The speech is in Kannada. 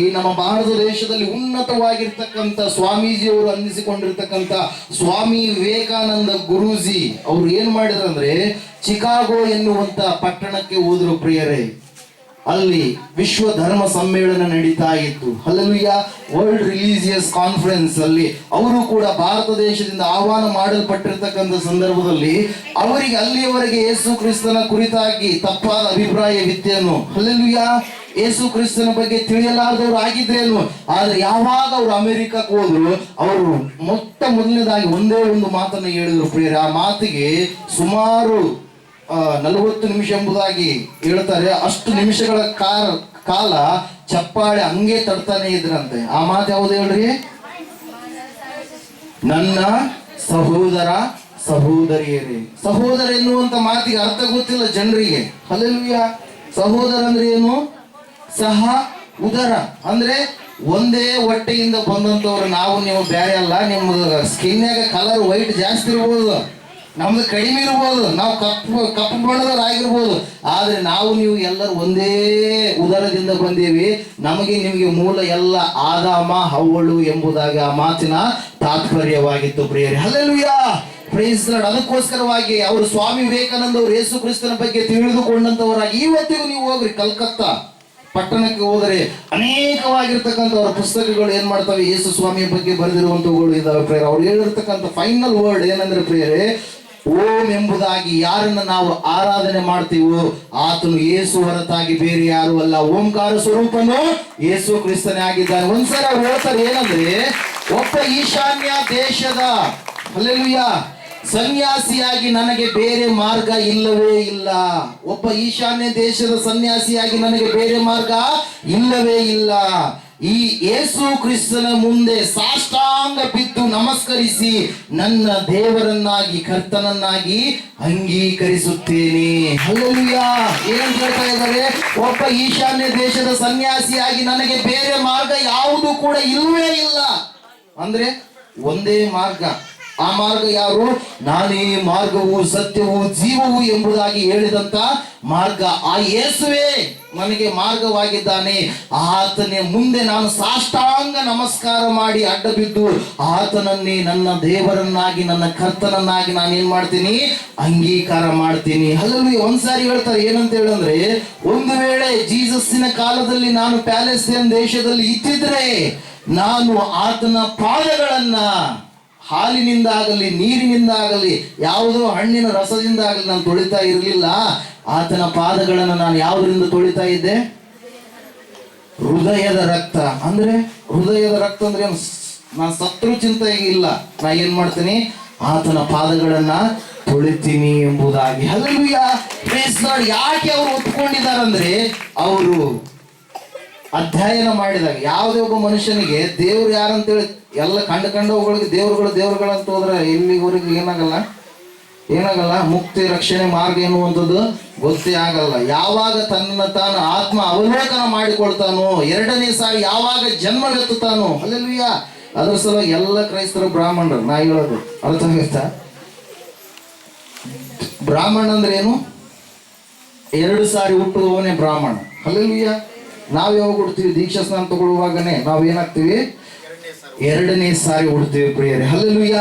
ಈ ನಮ್ಮ ಭಾರತ ದೇಶದಲ್ಲಿ ಉನ್ನತವಾಗಿರ್ತಕ್ಕಂಥ ಸ್ವಾಮೀಜಿಯವರು ಅನ್ನಿಸಿಕೊಂಡಿರ್ತಕ್ಕಂಥ ಸ್ವಾಮಿ ವಿವೇಕಾನಂದ ಗುರೂಜಿ ಅವ್ರು ಏನ್ ಮಾಡಿದ್ರಂದ್ರೆ ಚಿಕಾಗೋ ಎನ್ನುವಂತ ಪಟ್ಟಣಕ್ಕೆ ಹೋದ್ರು ಪ್ರಿಯರೇ. ಅಲ್ಲಿ ವಿಶ್ವ ಧರ್ಮ ಸಮ್ಮೇಳನ ನಡೀತಾ ಇತ್ತು. ಅಲ್ಲಲ್ಲಿಯ ವರ್ಲ್ಡ್ ರಿಲೀಜಿಯಸ್ ಕಾನ್ಫರೆನ್ಸ್ ಅಲ್ಲಿ ಅವರು ಕೂಡ ಭಾರತ ದೇಶದಿಂದ ಆಹ್ವಾನ ಮಾಡಲ್ಪಟ್ಟಿರ್ತಕ್ಕಂಥ ಸಂದರ್ಭದಲ್ಲಿ ಅವರಿಗೆ ಅಲ್ಲಿಯವರೆಗೆ ಯೇಸು ಕ್ರಿಸ್ತನ ಕುರಿತಾಗಿ ತಪ್ಪಾದ ಅಭಿಪ್ರಾಯವಿತ್ತೇನು. ಅಲ್ಲೂಯ ಯೇಸು ಕ್ರಿಸ್ತನ ಬಗ್ಗೆ ತಿಳಿಯಲಾರದವ್ರು ಆಗಿದ್ರೇನು ಆದ್ರೆ ಯಾವಾಗ ಅವರು ಅಮೆರಿಕಕ್ಕೆ ಹೋದ್ರು, ಅವರು ಮೊಟ್ಟ ಮೊದಲನೇದಾಗಿ ಒಂದೇ ಒಂದು ಮಾತನ್ನು ಹೇಳಿದ್ರು ಪ್ರೇರ ಆ ಮಾತಿಗೆ ಸುಮಾರು ನಲವತ್ತು ನಿಮಿಷ ಎಂಬುದಾಗಿ ಹೇಳ್ತಾರೆ. ಅಷ್ಟು ನಿಮಿಷಗಳ ಕಾಲ ಕಾಲ ಚಪ್ಪಾಳೆ ಹಂಗೆ ತಡ್ತಾನೆ ಇದ್ರಂತೆ. ಆ ಮಾತು ಯಾವ್ದು ಹೇಳ್ರಿ? ನನ್ನ ಸಹೋದರ ಸಹೋದರಿಯರೇ. ಸಹೋದರ ಎನ್ನುವಂತ ಮಾತಿಗೆ ಅರ್ಥ ಗೊತ್ತಿಲ್ಲ ಜನರಿಗೆ. ಅಲ್ಲೆಲ್ವಿಯ ಸಹೋದರ ಅಂದ್ರೆ ಏನು? ಸಹ ಉದರ. ಅಂದ್ರೆ ಒಂದೇ ಹೊಟ್ಟೆಯಿಂದ ಬಂದಂತವ್ರು ನಾವು, ನೀವು ಬೇರೆ ಅಲ್ಲ ನಿಮ್ಮದು ಸ್ಕಿನ್ಯಾಗ ಕಲರ್ ವೈಟ್ ಜಾಸ್ತಿ ಇರ್ಬೋದು. ನಮ್ದು ಕಡಿಮೆ ಇರ್ಬೋದು. ನಾವು ಕಪ್ಪು ಕಪ್ಪು ಬಣ್ಣದವರಾಗಿರ್ಬೋದು ಆದ್ರೆ ನಾವು, ನೀವು ಎಲ್ಲರೂ ಒಂದೇ ಉದರದಿಂದ ಬಂದೇವಿ. ನಮಗೆ ನಿಮಗೆ ಮೂಲ ಎಲ್ಲ ಆದಾಮ, ಹವ್ವಳು ಎಂಬುದಾಗಿ ಆ ಮಾತಿನ ತಾತ್ಪರ್ಯವಾಗಿತ್ತು ಪ್ರಿಯರಿ. Hallelujah praise Lord. ಅದಕ್ಕೋಸ್ಕರವಾಗಿ ಅವರು ಸ್ವಾಮಿ ವಿವೇಕಾನಂದ ಅವರು ಯೇಸು ಕ್ರಿಸ್ತನ ಬಗ್ಗೆ ತಿಳಿದುಕೊಂಡಂತವರಾಗಿ ಇವತ್ತಿಗೂ ನೀವು ಹೋಗ್ರಿ ಕಲ್ಕತ್ತಾ. ಪಟ್ಟಣಕ್ಕೆ ಹೋದರೆ ಅನೇಕವಾಗಿರ್ತಕ್ಕಂಥ ಅವರ ಪುಸ್ತಕಗಳು ಏನು ಮಾಡ್ತವೆ? ಯೇಸು ಸ್ವಾಮಿಯ ಬಗ್ಗೆ ಬರೆದಿರುವಂಥವುಗಳು ಇದಾವೆ ಪ್ರೇರ. ಅವ್ರು ಹೇಳಿರ್ತಕ್ಕಂಥ ಫೈನಲ್ ವರ್ಡ್ ಏನಂದ್ರೆ ಪ್ರೇರೆ, ಓಂ ಎಂಬುದಾಗಿ ಯಾರನ್ನ ನಾವು ಆರಾಧನೆ ಮಾಡ್ತೀವೋ, ಆತನು ಯೇಸು ಹೊರತಾಗಿ ಬೇರೆ ಯಾರು ಅಲ್ಲ. ಓಂಕಾರ ಸ್ವರೂಪನು ಯೇಸು ಕ್ರಿಸ್ತನೇ ಆಗಿದ್ದಾನೆ. ಒಂದ್ಸಲ ಹೇಳ್ತಾರೆ ಏನಂದ್ರೆ, ಒಬ್ಬ ಈಶಾನ್ಯ ದೇಶದ ಅಲ್ಲೆಲ್ಲೂಯ್ಯ ಸನ್ಯಾಸಿಯಾಗಿ ನನಗೆ ಬೇರೆ ಮಾರ್ಗ ಇಲ್ಲವೇ ಇಲ್ಲ. ಒಬ್ಬ ಈಶಾನ್ಯ ದೇಶದ ಸನ್ಯಾಸಿಯಾಗಿ ನನಗೆ ಬೇರೆ ಮಾರ್ಗ ಇಲ್ಲವೇ ಇಲ್ಲ. ಈ ಯೇಸು ಕ್ರಿಸ್ತನ ಮುಂದೆ ಸಾಷ್ಟಾಂಗ ಬಿದ್ದು ನಮಸ್ಕರಿಸಿ ನನ್ನ ದೇವರನ್ನಾಗಿ, ಕರ್ತನನ್ನಾಗಿ ಅಂಗೀಕರಿಸುತ್ತೇನೆ. ಹಲ್ಲಲ್ಯ. ಏನ್ ಹೇಳ್ತಾ ಇದ್ದಾರೆ? ಒಬ್ಬ ಈಶಾನ್ಯ ದೇಶದ ಸನ್ಯಾಸಿಯಾಗಿ ನನಗೆ ಬೇರೆ ಮಾರ್ಗ ಯಾವುದು ಕೂಡ ಇಲ್ಲವೇ ಇಲ್ಲ. ಅಂದ್ರೆ ಒಂದೇ ಮಾರ್ಗ. ಆ ಮಾರ್ಗ ಯಾರು? ನಾನೇ ಮಾರ್ಗವು, ಸತ್ಯವು, ಜೀವವು ಎಂಬುದಾಗಿ ಹೇಳಿದಂತ ಮಾರ್ಗ ಆ ಯೇಸುವೆ ನನಗೆ ಮಾರ್ಗವಾಗಿದ್ದಾನೆ. ಆತನೇ ಮುಂದೆ ನಾನು ಸಾಷ್ಟಾಂಗ ನಮಸ್ಕಾರ ಮಾಡಿ ಅಡ್ಡ ಬಿದ್ದು ಆತನನ್ನೇ ನನ್ನ ದೇವರನ್ನಾಗಿ, ನನ್ನ ಕರ್ತನನ್ನಾಗಿ ನಾನು ಏನ್ ಮಾಡ್ತೀನಿ? ಅಂಗೀಕಾರ ಮಾಡ್ತೀನಿ. ಅದರಲ್ಲಿ ಒಂದ್ಸಾರಿ ಹೇಳ್ತಾರೆ, ಏನಂತ ಹೇಳಂದ್ರೆ ಒಂದು ವೇಳೆ ಜೀಸಸ್ಸಿನ ಕಾಲದಲ್ಲಿ ನಾನು ಪ್ಯಾಲೆಸ್ಟೈನ್ ದೇಶದಲ್ಲಿ ಇದ್ದಿದ್ರೆ ನಾನು ಆತನ ಪಾದಗಳನ್ನ ಹಾಲಿನಿಂದ ಆಗಲಿ ನೀರಿನಿಂದ ಆಗಲಿ ಯಾವುದೋ ಹಣ್ಣಿನ ರಸದಿಂದ ಆಗಲಿ ನಾನು ತೊಳಿತಾ ಇರಲಿಲ್ಲ. ಆತನ ಪಾದಗಳನ್ನು ನಾನು ಯಾವುದರಿಂದ ತೊಳಿತಾ ಇದ್ದೆ? ಹೃದಯದ ರಕ್ತ. ಅಂದ್ರೆ ಹೃದಯದ ರಕ್ತ ಅಂದ್ರೆ ನಾನು ಸತ್ರು ಚಿಂತೆ ಇಲ್ಲ. ನಾ ಏನ್ ಮಾಡ್ತೀನಿ? ಆತನ ಪಾದಗಳನ್ನ ತೊಳಿತೀನಿ ಎಂಬುದಾಗಿ. ಹಲ್ಲುಯ್ಯ ಯಾಕೆ ಅವರು ಒಪ್ಕೊಂಡಿದ್ದಾರಂದ್ರೆ, ಅವರು ಅಧ್ಯಯನ ಮಾಡಿದಾಗ ಯಾವುದೇ ಒಬ್ಬ ಮನುಷ್ಯನಿಗೆ ದೇವ್ರು ಯಾರಂತೇಳಿ ಎಲ್ಲ ಕಂಡು ಕಂಡವುಗಳಿಗೆ ದೇವ್ರುಗಳು ದೇವ್ರುಗಳಂತ ಹೋದ್ರೆ ಇಲ್ಲಿವರೆಗೆ ಏನಾಗಲ್ಲ? ಏನಾಗಲ್ಲ? ಮುಕ್ತಿ, ರಕ್ಷಣೆ, ಮಾರ್ಗ ಎನ್ನುವಂಥದ್ದು ಗೊತ್ತೇ ಆಗಲ್ಲ. ಯಾವಾಗ ತನ್ನ ತಾನು ಆತ್ಮ ಅವಲೋಕನ ಮಾಡಿಕೊಳ್ತಾನೋ, ಎರಡನೇ ಸಾರಿ ಯಾವಾಗ ಜನ್ಮವೆತ್ತುತ್ತಾನೋ ಅಲ್ಲಿಯ ಅದ್ರ ಸಲುವಾಗಿ ಎಲ್ಲ ಕ್ರೈಸ್ತರು ಬ್ರಾಹ್ಮಣರು. ನಾ ಹೇಳೋದು ಅರ್ಥ ಆಗುತ್ತಾ? ಬ್ರಾಹ್ಮಣ ಅಂದ್ರೆ ಏನು ಎರಡು ಸಾರಿ ಹುಟ್ಟುವವನೇ ಬ್ರಾಹ್ಮಣ. ಅಲ್ಲೆಲ್ಲೂಯ್ಯ ನಾವ್ ಯಾವಾಗ ಉಡ್ತೀವಿ ದೀಕ್ಷಾ ಸ್ನಾನ ತಗೊಳ್ಳುವಾಗನೇ ನಾವ್ ಏನಾಗ್ತೀವಿ? ಎರಡನೇ ಸಾರಿ. ಹುಡ್ತೀವಿ ಪ್ರಿಯರೇ. ಅಲ್ಲೆಲ್ಲೂಯ್ಯ